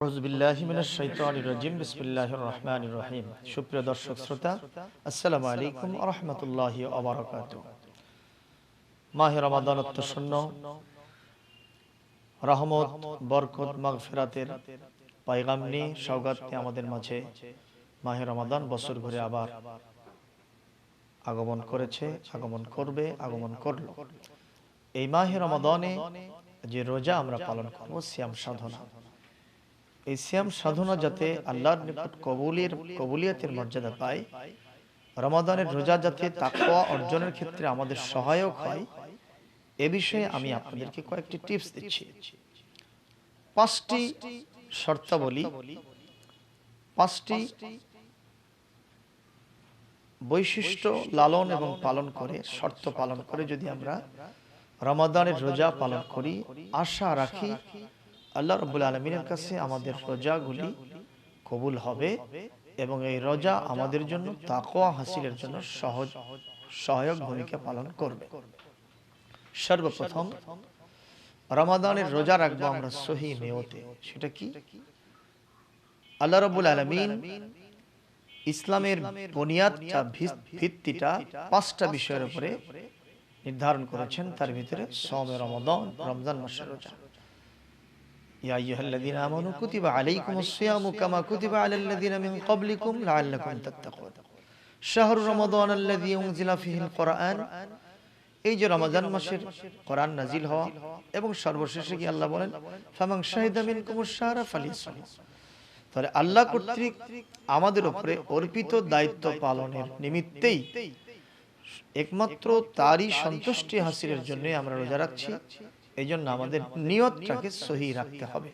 আমাদের মাঝে মাহে রমাদান বছর ঘুরে আবার আগমন করেছে, আগমন করবে, আগমন করল। এই মাহে রমাদানে যে রোজা আমরা পালন করব শ্যাম সাধনা। এই শ্যাম সাধনা যাতে আল্লাহর নিকট কবুলের কবুলিয়াতের মর্যাদা পায়। রমাদানের রোজা যাতে তাকওয়া অর্জনের ক্ষেত্রে আমাদের সহায়ক হয়। এ বিষয়ে আমি আপনাদেরকে কয়েকটি টিপস দিচ্ছি। পাঁচটি শর্তাবলী। পাঁচটি বৈশিষ্ট্য লালন এবং পালন করে শর্ত পালন করে যদি আমরা রমাদানের রোজা পালন করি আশা রাখি আল্লাহ রব্বুল আলমিনের কাছে আমাদের রোজাগুলি কবুল হবে এবং এই রোজা আমাদের জন্য তাকোয়া হাসিলের জন্য সহজ, সহায়ক ভূমিকা পালন করবে। সর্বপ্রথম, রমাদানের রোজা রাখব আমরা সহি মেয়তে। সেটা কি? আল্লাহ রব্বুল আলমিন ইসলামের বুনিয়াদটা ভিত্তিটা পাঁচটা বিষয়ের উপরে নির্ধারণ করেছেন। তার ভিতরে সৌমে রমদান, রমজান মাসের রোজা। ইয়া আইয়ুহাল্লাযীনা আমানু কুতিবা আলাইকুমুস সিয়ামু কামা কুতিবা আলাল লাযীনা মিন ক্বাবলিকুম লাআল্লাকুম তাত্তাকুন। শাহরু রমাদান আল্লাযী উনজিলা ফিহিল কোরআন এই যে রমাজান মাসের কোরআন নাজিল হওয়া এবং সর্বশেষে কি আল্লাহ বলেন ফামাং শাহিদা মিনকুমুস শাহরা তাহলে আল্লাহ কর্তৃক আমাদের উপরে অর্পিত দায়িত্ব পালনের নিমিত্তেই একমাত্র তারই সন্তুষ্টি হাসিলের জন্য আমরা রোজা রাখছি। এই জন্য আমাদের নিয়তটাকে সহি রাখতে হবে।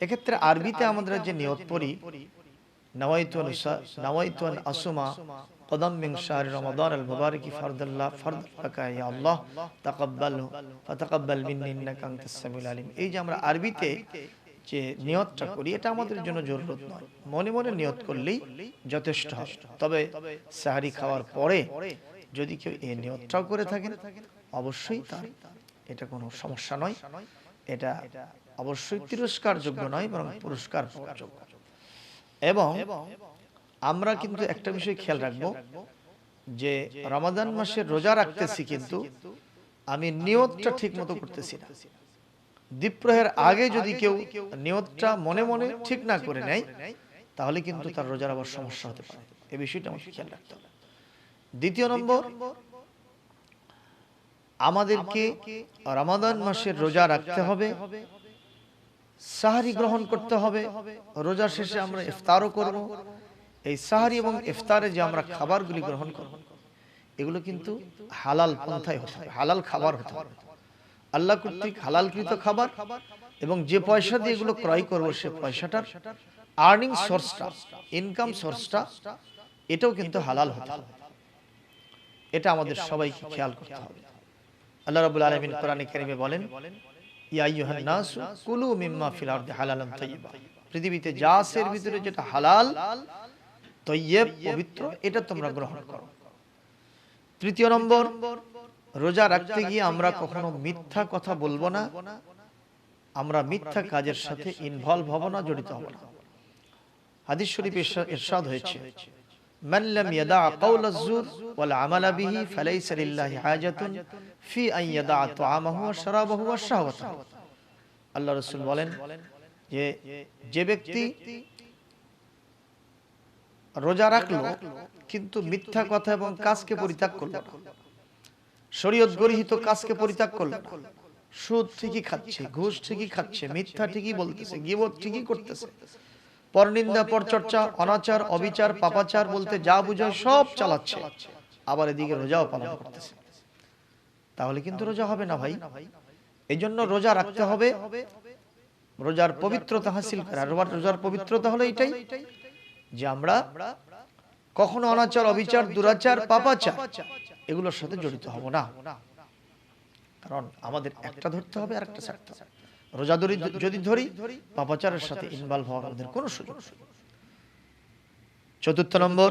এক্ষেত্রে আরবিতে আমরা যে নিয়ত পড়ি নওয়াইতুন নওয়াইতুন আসুমা কদম মিন শাহরি রমাদান আল মুবারকি ফরদাল্লাহ ফরদাল্লাকা ইয়া আল্লাহ তাকাব্বালহু ফাতাকাব্বাল মিন্নি ইন্নাকা আনতাস সামিউল আলিম। এই যে আমরা আরবিতে যে নিয়তটা করি এটা আমাদের জন্য জরুরত নয়। মনে মনে নিয়ত করলেই যথেষ্ট হবে তবে সাহারি খাওয়ার পরে যদি কেউ এই নিয়তটাও করে থাকেন অবশ্যই তার এটা কোনো সমস্যা নয়। এটা অবশ্যই তিরস্কার যোগ্য নয়, বরং পুরস্কার যোগ্য এবং আমরা কিন্তু একটা বিষয় খেয়াল রাখব, যে রমাদান মাসে রোজা রাখতেছি কিন্তু আমি নিয়তটা ঠিক মতো করতেছি না। দ্বীপ্রহের আগে যদি কেউ নিয়তটা মনে মনে ঠিক না করে নেয়, তাহলে কিন্তু তার রোজার আবার সমস্যা হতে পারে। এই বিষয়টা আমাকে খেয়াল রাখতে হবে। দ্বিতীয় নম্বর আমাদেরকে রমাদান মাসের রোজা রাখতে হবে সাহারি গ্রহণ করতে হবে রোজা শেষে আমরা ইফতারও করব। এই সাহারি এবং ইফতারে যে আমরা খাবারগুলি গ্রহণ করব এগুলো কিন্তু হালাল পন্থায় হতে হবে হালাল খাবার হতে হবে। আল্লাহ কর্তৃক হালালকৃত খাবার এবং যে পয়সা দিয়ে এগুলো ক্রয় করব সে পয়সাটার আর্নিং সোর্সটা ইনকাম সোর্সটা এটাও কিন্তু হালাল হতে হবে। এটা আমাদের সবাইকে খেয়াল করতে হবে। আল্লাহ রাব্বুল আলামিন কোরআনে কারিমে বলেন পৃথিবীতে যা এর ভিতরে যেটা হালাল তৈয়ব পবিত্র, এটা তোমরা গ্রহণ করো। তৃতীয় নম্বর, রোজা রাখতে গিয়ে আমরা কখনো মিথ্যা কথা বলব না। আমরা মিথ্যা কাজের সাথে ইনভলভ হব না, জড়িত হব না। হাদিস শরীফ ইরশাদ হয়েছে من لم يدع قول الزور والعمل به فليس لله حاجة في أن يدع طعامه وشرابه وشهوته আল্লাহ রসুল বলেন যে যে ব্যক্তি রোজা রাখলো কিন্তু মিথ্যা কথা এবং কাজকে পরিত্যাগ করলো না শরীয়ত গরিহিত কাজকে পরিত্যাগ করলো না সুদ ঠিকই খাচ্ছে ঘুষ ঠিকই খাচ্ছে মিথ্যা ঠিকই বলতেছে গিবত ঠিকই করতেছে পরনিন্দা পরচর্চা অনাচার অবিচার পাপাচার বলতে যা বুঝায় সব চালাচ্ছে। আবার এদিকে রোজাও পালন করতেছে। তাহলে কিন্তু রোজা হবে না ভাই। এই জন্য রোজা রাখতে হবে। রোজার পবিত্রতা হাসিল করা। রোজার পবিত্রতা হলো এটাই যে আমরা কখনো অনাচার অবিচার দুরাচার পাপাচার এগুলোর সাথে জড়িত হব না। কারণ আমাদের একটা ধরতে হবে আর একটা ছাড়তে হবে। রোজা ধরি যদি ধরি পাপাচারের সাথে ইনভলভ হওয়ার আমাদের কোনো সুযোগ চতুর্থ নম্বর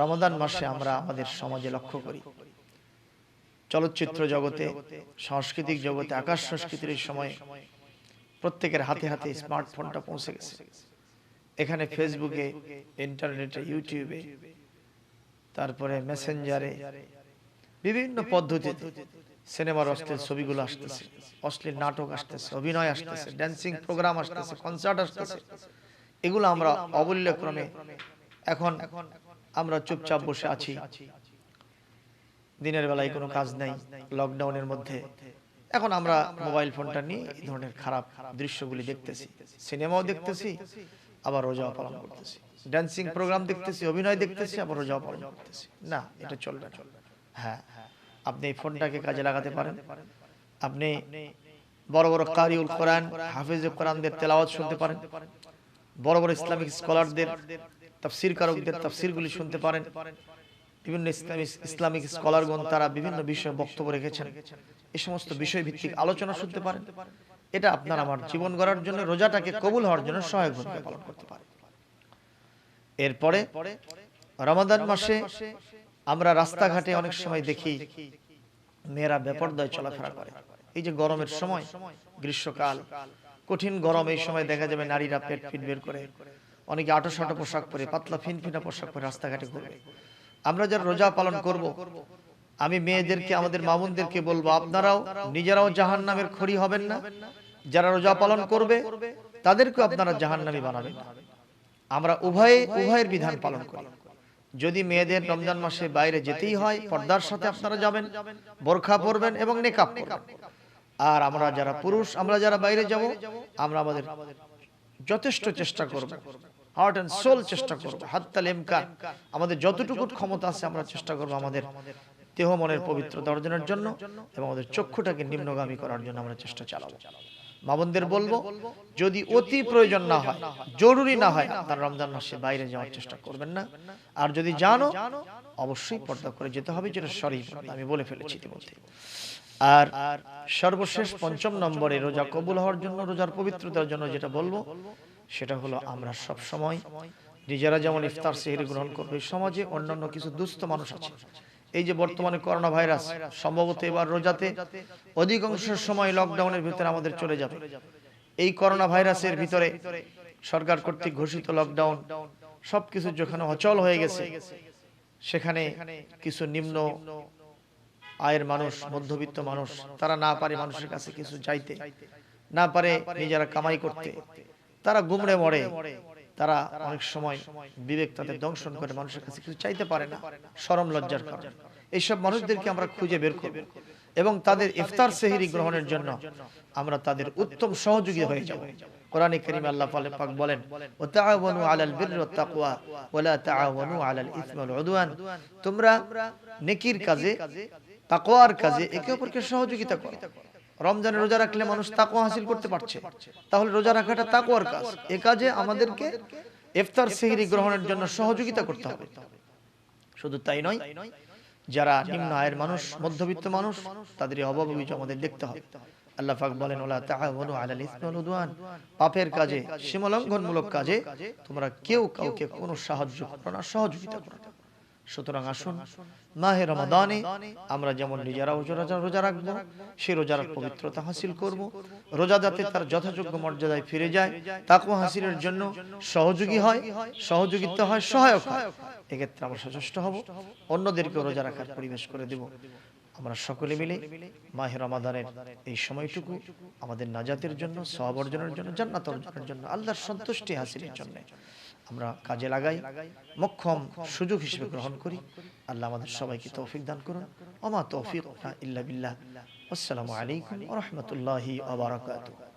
রমাদান মাসে আমরা আমাদের সমাজে লক্ষ্য করি। চলচ্চিত্র জগতে সাংস্কৃতিক জগতে আকাশ সংস্কৃতির সময় প্রত্যেকের হাতে হাতে স্মার্টফোনটা পৌঁছে গেছে। এখানে ফেসবুকে ইন্টারনেটে ইউটিউবে তারপরে মেসেঞ্জারে বিভিন্ন পদ্ধতিতে সিনেমার অশ্লীল ছবিগুলো আসতেছে। অশ্লীল নাটক আসতেছে অভিনয় আসতেছে ড্যান্সিং প্রোগ্রাম আসতেছে কনসার্ট আসতেছে। এগুলো আমরা অবল্যক্রমে এখন আমরা চুপচাপ বসে আছি। দিনের বেলায় কোনো কাজ নেই লকডাউনের মধ্যে। এখন আমরা মোবাইল ফোনটা নিয়ে এই ধরনের খারাপ দৃশ্যগুলি দেখতেছি। সিনেমাও দেখতেছি আবার রোজাও পালন করতেছি। ড্যান্সিং প্রোগ্রাম দেখতেছি অভিনয় দেখতেছি আবার রোজাও পালন করতেছি। না এটা চলবে না। হ্যাঁ। আপনি এই ফোনটাকে কাজে লাগাতে পারেন। আপনি বড় বড় কারিউল কোরআন হাফিজ কোরআনদের তেলাওয়াত শুনতে পারেন। বড় বড় ইসলামিক স্কলারদের তাফসির কারকদের তাফসিরগুলি শুনতে পারেন। বিভিন্ন ইসলামিক ইসলামিক স্কলারগণ তারা বিভিন্ন বিষয়ে বক্তব্য রেখেছেন। এই সমস্ত বিষয় ভিত্তিক আলোচনা শুনতে পারেন। এটা আপনার আমার জীবন গড়ার জন্য রোজাটাকে কবুল হওয়ার জন্য সহায়ক ভূমিকা পালন করতে পারে। এরপরে রমাদান মাসে আমরা রাস্তাঘাটে অনেক সময় দেখি মেয়েরা বেপরদায় চলাফেরা করে। এই যে গরমের সময় গ্রীষ্মকাল কঠিন গরম এই সময় দেখা যাবে নারীরা পেট ফিট বের করে। অনেকে আটো সাটো পোশাক পরে পাতলা ফিনফিনা পোশাক পরে রাস্তাঘাটে ঘুরবে। আমরা যারা রোজা পালন করব আমি মেয়েদেরকে আমাদের মামুনদেরকে বলব আপনারাও নিজেরাও জাহান নামের খড়ি হবেন না। যারা রোজা পালন করবে তাদেরকেও আপনারা জাহান নামী বানাবেন। আমরা উভয়ে উভয়ের বিধান পালন করি যদি মেয়েদের রমজান মাসে বাইরে যেতেই হয়, পর্দার সাথে আপনারা যাবেন, বোরখা পরবেন এবং পরবেন। আর আমরা যারা পুরুষ, আমরা যারা বাইরে যাব, আমরা আমাদের যথেষ্ট চেষ্টা করব। হার্ট অ্যান্ড সোল চেষ্টা করব। হাত্তাল ইমকান আমাদের যতটুকু ক্ষমতা আছে, আমরা চেষ্টা করব আমাদের দেহ মনের পবিত্রতা অর্জনের জন্য এবং আমাদের চক্ষুটাকে নিম্নগামী করার জন্য আমরা চেষ্টা চালাবো। মামনদের বলব যদি অতি প্রয়োজন না হয় জরুরি না হয় আপনার রমজান মাসে বাইরে যাওয়ার চেষ্টা করবেন না। আর যদি জানো অবশ্যই পর্দা করে যেতে হবে যেটা সরি আমি বলে ফেলেছি ইতিমধ্যে। আর সর্বশেষ পঞ্চম নম্বরে রোজা কবুল হওয়ার জন্য রোজার পবিত্রতার জন্য যেটা বলব সেটা হলো আমরা সব সময় নিজেরা যেমন ইফতার সেহরি গ্রহণ করবে সমাজে অন্যান্য কিছু দুস্থ মানুষ আছে। এই যে বর্তমানে করোনা ভাইরাস সম্ভবত এবার রোজাতে অধিকাংশ সময় লকডাউনের ভিতরে আমাদের চলে যাবে। এই করোনা ভাইরাসের ভিতরে সরকার কর্তৃক ঘোষিত লকডাউন সবকিছু যেখানে অচল হয়ে গেছে। সেখানে কিছু নিম্ন আয়ের মানুষ মধ্যবিত্ত মানুষ তারা না পারে মানুষের কাছে কিছু চাইতে না পারে নিজেরা কামাই করতে। তারা গুমড়ে মরে। তারা অনেক সময় বিবেক তাদের দংশন করে, মানুষের কাছে কিছু চাইতে পারে না, সরম লজ্জার কারণে। এইসব মানুষদেরকে আমরা খুঁজে বের করব এবং তাদের ইফতার সেহরি গ্রহণের জন্য আমরা তাদের উত্তম সহযোগী হয়ে যাব। কোরআনে কারীম আল্লাহ পালে পাক বলেন ও তাআওয়ানু আলাল বিররি ওয়াত তাকওয়া ওয়া লা তাআওয়ানু আলাল ইসমি ওয়াল উদওয়ান। তোমরা নেকির কাজে, তাকওয়ার কাজে একে অপরকে সহযোগিতা করো। রমজানে রোজা রাখলে মানুষ তাকওয়া হাসিল করতে পারছে। তাহলে রোজা রাখাটা তাকওয়ার কাজ। এ কাজে আমাদেরকে ইফতার সেহরি গ্রহণের জন্য সহযোগিতা করতে হবে। শুধু তাই নয়, যারা নিম্ন আয়ের মানুষ, মধ্যবিত্ত মানুষ, তাদের অভাব আমাদের দেখতে হবে। আল্লাহ পাক বলেন, ওলা তাআওয়ানু আলাল ইসমি ওয়াল উদওয়ান। পাপের কাজে সীমালঙ্ঘনমূলক কাজে তোমরা কেউ কাউকে কোনো সাহায্য করো না, সহযোগিতা করো না। সুতরাং আসুন মাহে রমাদানে আমরা যেমন নিজেরা রোজা রোজা রাখব সেই রোজার পবিত্রতা হাসিল করব। রোজা যাতে তার যথাযোগ্য মর্যাদায় ফিরে যায় তাকওয়া হাসিলের জন্য সহযোগী হয় সহযোগিতা হয় সহায়ক হয়। এক্ষেত্রে আমরা সচেষ্ট হব অন্যদেরকে রোজা রাখার পরিবেশ করে দেব। আমরা সকলে মিলে মাহে রমাদানের এই সময়টুকু আমাদের নাজাতের জন্য সব অর্জনের জন্য জান্নাত অর্জনের জন্য আল্লাহর সন্তুষ্টি হাসিলের জন্য। আমরা কাজে লাগাই, মক্ষম সুযোগ হিসেবে গ্রহণ করি। আল্লাহ আমাদের সবাইকে তৌফিক দান করুন। অমা তৌফিক ইল্লা বিল্লাহ। আসসালামু আলাইকুম রহমতুল্লাহ রাহমাতুল্লাহি ওয়া বারাকাতুহু।